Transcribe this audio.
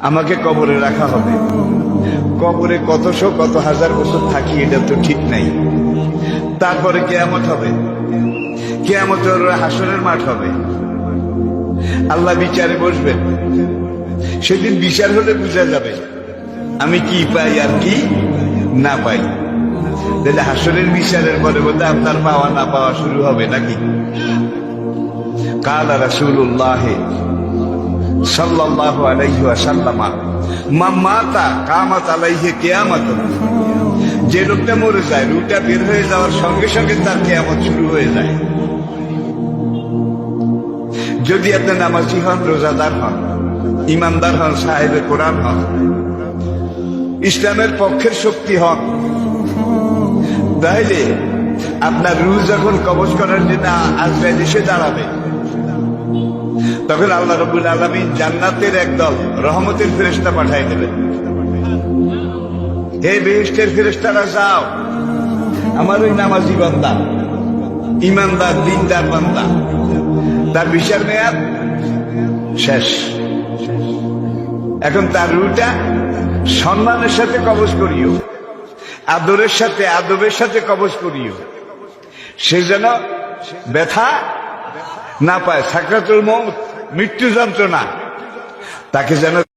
আমাকে কবরে রাখা হবে। কবরে কতশো কত হাজার বছর থাকি এটা তো ঠিক নাই। তারপরে কেয়ামত হবে। কেয়ামত হাসনের মাঠ হবে। আল্লাহ বিচারে বসবেন। সেদিন বিচার হলে বোঝা যাবে, আমি কি পাই আর কি না পাই। তাহলে হাসনের বিচারের পরে বোধ আপনার পাওয়া না পাওয়া শুরু হবে নাকি? কালা রাসূলুল্লাহ সাল্লাল্লাহু আলাইহি ওয়াসাল্লামা, মা মাতা কামাত আলাইহি কিয়ামত যে লোকটা মরে যায় রুটা বের হয়ে যাওয়ার সঙ্গে সঙ্গে তার কিয়ামত শুরু হয়ে যায়। যদি আপনি নামাজি হন, রোজাদার হন, ইমানদার হন সাহেবের কোরআন হন, ইসলামের পক্ষের শক্তি হন তাহলে আপনার রু যখন কবজ করার জন্য আজরাইল এসে দাঁড়াবে তখন আল্লাহ রবুল আলমী জান্নাতের একদল রহমতের ফেরেস্তা পাঠাই দেবেন হে বেহেস্টের ফেরেস্তারা যাও। আমার ওই নামাজি বান্দা, ইমানদার, দিনদার বান্দা, তার বিচার মেয়াদ শেষ। এখন তার রুটা সম্মানের সাথে কবজ করিও, আদরের সাথে, আদবের সাথে কবজ করিও। সে যেন ব্যথা না পায়, সাকরাতুল মৌত মৃত্যু যন্ত্রণা। তাকে যেন